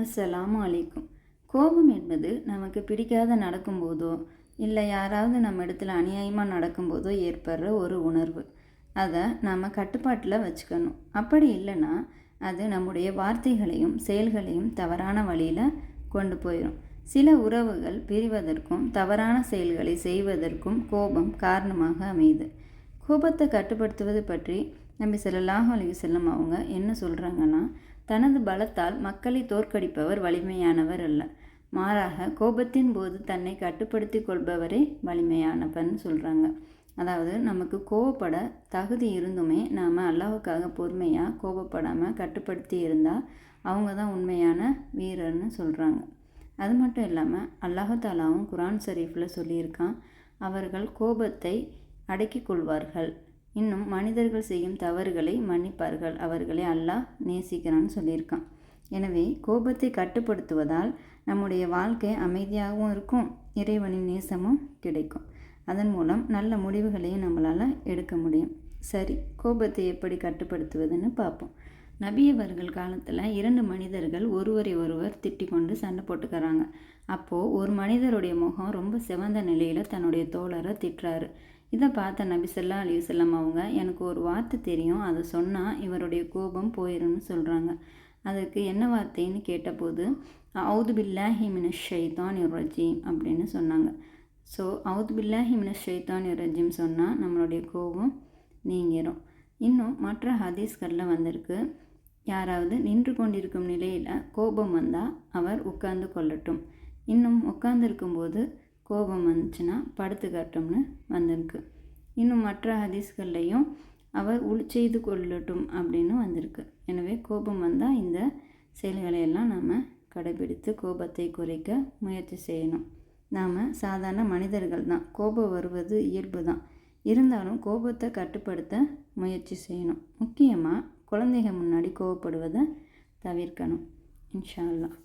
அஸ்ஸலாமு அலைக்கும். கோபம் என்பது நமக்கு பிடிக்காத நடக்கும்போதோ இல்லை யாராவது நம்ம இடத்துல அநியாயமாக நடக்கும்போதோ ஏற்படுற ஒரு உணர்வு. அதை நாம் கட்டுப்பாட்டில் வச்சுக்கணும். அப்படி இல்லைன்னா அது நம்முடைய வார்த்தைகளையும் செயல்களையும் தவறான வழியில் கொண்டு போயிடும் சில உறவுகள் பிரிவதற்கும் தவறான செயல்களை செய்வதற்கும் கோபம் காரணமாக அமையுது. கோபத்தை கட்டுப்படுத்துவது பற்றி நம்பி ஸல்லல்லாஹு அலைஹி செல்லும் அவங்க என்ன சொல்கிறாங்கன்னா தனது பலத்தால் மக்களை தோற்கடிப்பவர் வலிமையானவர் அல்ல. மாறாக கோபத்தின் போது தன்னை கட்டுப்படுத்தி கொள்பவரே வலிமையானவர்னு சொல்கிறாங்க அதாவது நமக்கு கோவப்பட தகுதி இருந்துமே நாம் அல்லாவுக்காக பொறுமையாக கோபப்படாமல் கட்டுப்படுத்தி இருந்தால் அவங்க தான் உண்மையான வீரர்னு சொல்கிறாங்க அது மட்டும் இல்லாமல் அல்லாஹாலாவும் குரான் ஷரீஃபில் சொல்லியிருக்கான் அவர்கள் கோபத்தை அடக்கிக் கொள்வார்கள். இன்னும் மனிதர்கள் செய்யும் தவறுகளை மன்னிப்பார்கள். அவர்களை அல்லாஹ் நேசிக்கிறான்னு சொல்லியிருக்கான். எனவே கோபத்தை கட்டுப்படுத்துவதால் நம்முடைய வாழ்க்கை அமைதியாகவும் இருக்கும் இறைவனின் நேசமும் கிடைக்கும். அதன் மூலம் நல்ல முடிவுகளையும் நம்மளால் எடுக்க முடியும். சரி கோபத்தை எப்படி கட்டுப்படுத்துவதுன்னு பார்ப்போம். நபியவர்கள் காலத்தில் இரண்டு மனிதர்கள் ஒருவரை ஒருவர் திட்டி கொண்டு சண்டை போட்டுக்கிறாங்க. அப்போது ஒரு மனிதருடைய முகம் ரொம்ப சிவந்த நிலையில் தன்னுடைய தோழரை திட்டுறாரு. இதை பார்த்த நபிசல்லா சொல்லா அவங்க எனக்கு ஒரு வார்த்தை தெரியும். அதை சொன்னால் இவருடைய கோபம் போயிடும்னு சொல்கிறாங்க அதுக்கு என்ன வார்த்தைன்னு கேட்டபோது அவுது பில்லாஹி மின ஷைதான் ரஜீம் அப்படின்னு சொன்னாங்க. ஸோ அவுது பில்லாஹி மின ஷைதான் ரஜீம் சொன்னால் நம்மளுடைய கோபம் நீங்கிரும். இன்னும் மற்ற ஹதீஸ்களில் வந்திருக்கு. யாராவது நின்று கொண்டிருக்கும் நிலையில் கோபம் வந்தால் அவர் உட்கார்ந்து கொள்ளட்டும். இன்னும் உட்கார்ந்துருக்கும்போது கோபம் வந்துச்சுன்னா படுத்து காட்டும்னு வந்திருக்கு. இன்னும் மற்ற ஹதீஸ்கள்லையும் அவர் உள் செய்து கொள்ளட்டும் அப்படின்னு வந்திருக்கு. எனவே கோபம் வந்தால் இந்த செயல்களை எல்லாம் நாம் கடைபிடித்து கோபத்தை குறைக்க முயற்சி செய்யணும். நாம் சாதாரண மனிதர்கள் தான். கோபம் வருவது இயல்பு தான். இருந்தாலும் கோபத்தை கட்டுப்படுத்த முயற்சி செய்யணும். முக்கியமாக குழந்தைங்க முன்னாடி கோவப்படுவதை தவிர்க்கணும். இன்ஷா அல்லாஹ்.